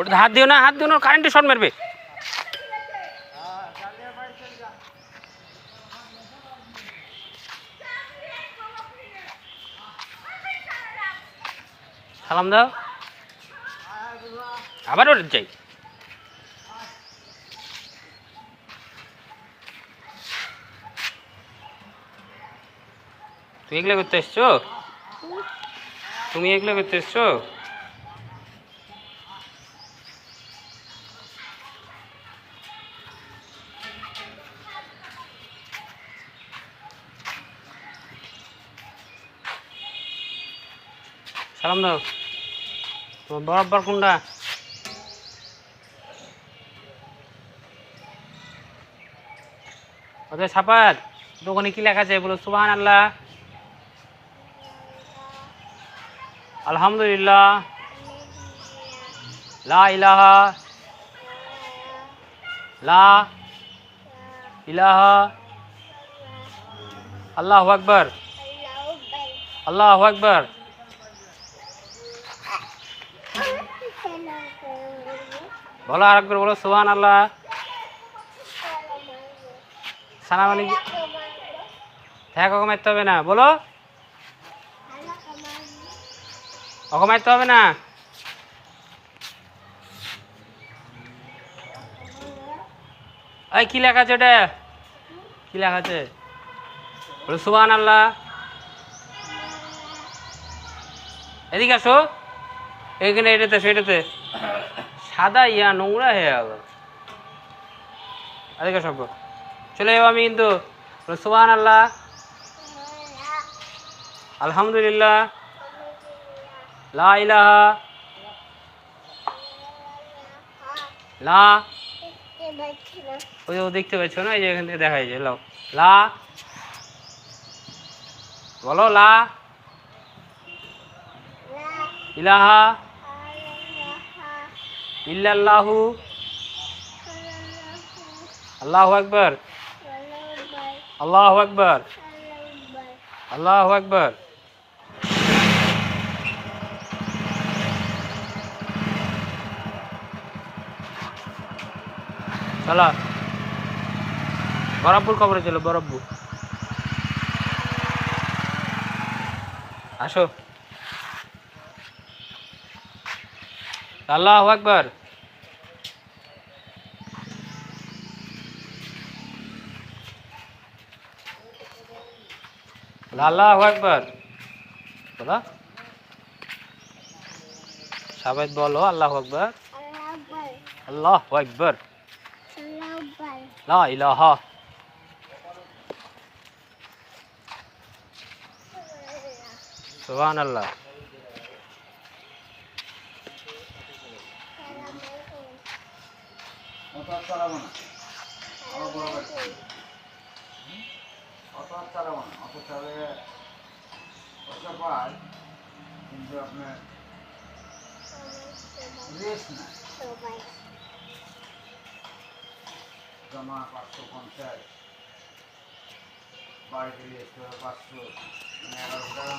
ওটা হাত দিও না, হাত দিও না কারেন্টে শর্ট মারবে। সালাম দাও। আবার ওটা যাই। তুমি এগুলো করতে এসছো? তুমি এগুলো করতে এসছো? সালাম দাও। তোমার বরাবর কোনটা? ওদের সাপাত, দোকানে কি লেখা আছে? বলো সুবাহান আল্লাহ আলহামদুলিল্লাহ। লা ইলাহা লা ইলাহা। আল্লাহু আকবার। আল্লাহু আকবার। বলো আর একবার বলো সুবহান আল্লাহ সালাম আলাইকুম। মারতে হবে না। বলো। মারতে হবে না। এই, কি লেখা আছে ওটা? কি লেখা আছে? বলো সুবহান আল্লাহ এদিকে আসো। এইখানে এটাতে সেটাতে সাদা, ইয়া নোংরা হয়ে গেল। এদিকে সব চলে যাব আমি কিন্তু। সুবহান আল্লাহ আলহামদুলিল্লাহ। লা ইলাহা। লা। ওই দেখতে পাচ্ছ না? এই যে এখান থেকে দেখা যায় লাও। লা। বলো, লা। ইলাহা। ইল্লাল্লাহু আল্লাহু আকবার। আল্লাহু আকবার। আল্লাহু আকবার। চলো বরফপুর খবরে চলো বরফপুর আসো। আল্লাহু আকবার আল্লাহু আকবার বলো সবাই বলো আল্লাহু আকবার আল্লাহু আকবার লা ইলাহা সুবহানাল্লাহ অত আর চালাবো না। অত আর চালাবো না। অত চালে পয়সা পায়, কিন্তু আপনার জমা পাঁচশো পঞ্চাশ, বাড়িতে রেস্ট পাঁচশো মানে এগারোশো টাকা